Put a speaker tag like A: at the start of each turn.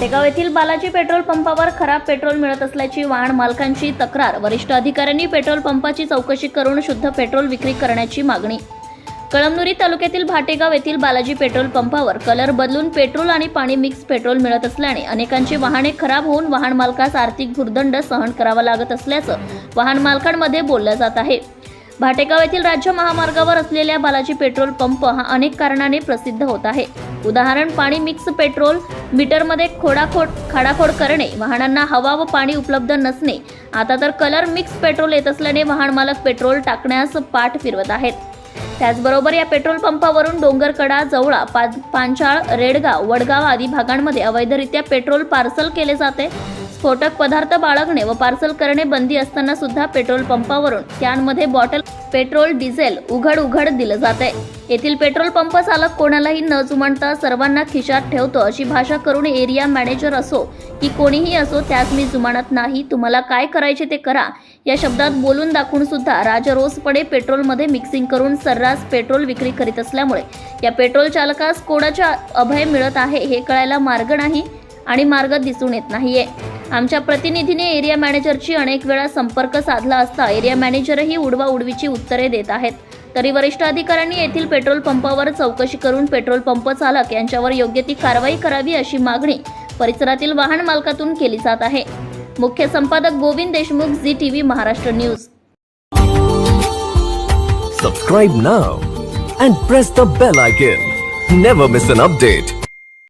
A: भाटेगाव येथील बालाजी पेट्रोल पंपावर खराब पेट्रोल मिळत असल्याची वाहन मालकांची तक्रार. वरिष्ठ अधिकाऱ्यांनी पेट्रोल पंपाची चौकशी करून शुद्ध पेट्रोल विक्री करण्याची मागणी. कळमनुरी तालुक्यातील भाटेगाव येथील बालाजी पेट्रोल पंपावर कलर बदलून पेट्रोल आणि पाणी मिक्स पेट्रोल मिळत असल्याने अनेकांची वाहने खराब होऊन वाहन मालकास आर्थिक भुर्दंड सहन करावा लागत असल्याचं वाहन मालकांमध्ये बोललं जात आहे. भाटेगाव येथील राज्य महामार्गावर असलेल्या बालाजी पेट्रोल पंप हा अनेक कारणाने प्रसिद्ध होत आहे. उदाहरण पाणी मिक्स पेट्रोल मीटरमध्ये खोडाखोड खाडाखोड करणे वाहनांना हवा व पाणी उपलब्ध नसणे. आता तर कलर मिक्स पेट्रोल येत असल्याने वाहन मालक पेट्रोल टाकण्यास पाठ फिरवत आहेत. त्याचबरोबर या पेट्रोल पंपावरून डोंगरकडा जवळा पा पांचाळ रेडगाव वडगाव आदी भागांमध्ये अवैधरित्या पेट्रोल पार्सल केले जाते. स्फोटक पदार्थ बाळगणे व पार्सल करणे बंदी असताना सुद्धा पेट्रोल पंपावरून कॅनमध्ये बॉटल पेट्रोल डिझेल उघड उघड दिलं जाते येथील पेट्रोल पंप चालक कोणालाही न जुमानता सर्वांना खिशात ठेवतो अशी भाषा करून एरिया मॅनेजर असो की कोणीही असो त्यास मी जुमानत नाही. तुम्हाला काय करायचे ते करा. या शब्दात बोलून दाखवून सुद्धा राजरोसपणे पेट्रोलमध्ये मिक्सिंग करून सर्रास पेट्रोल विक्री करीत असल्यामुळे या पेट्रोल चालकास कोणाच्या अभय मिळत आहे हे कळायला मार्ग नाही आणि मार्ग दिसून येत नाहीये. आमच्या प्रतिनिधीने एरिया मॅनेजरची अनेक वेळा संपर्क साधला असता एरिया मॅनेजरही उडवा उडवीची उत्तरे देत आहेत. तरी वरिष्ठ अधिकाऱ्यांनी येथील पेट्रोल पंपावर चौकशी करून पेट्रोल पंप चालक यांच्यावर योग्य ती कारवाई करावी अशी मागणी परिसरातील वाहन मालकातून केली जात आहे. मुख्य संपादक Govind Deshmukh Zee TV Maharashtra news.
B: Subscribe now and press the bell icon never miss an update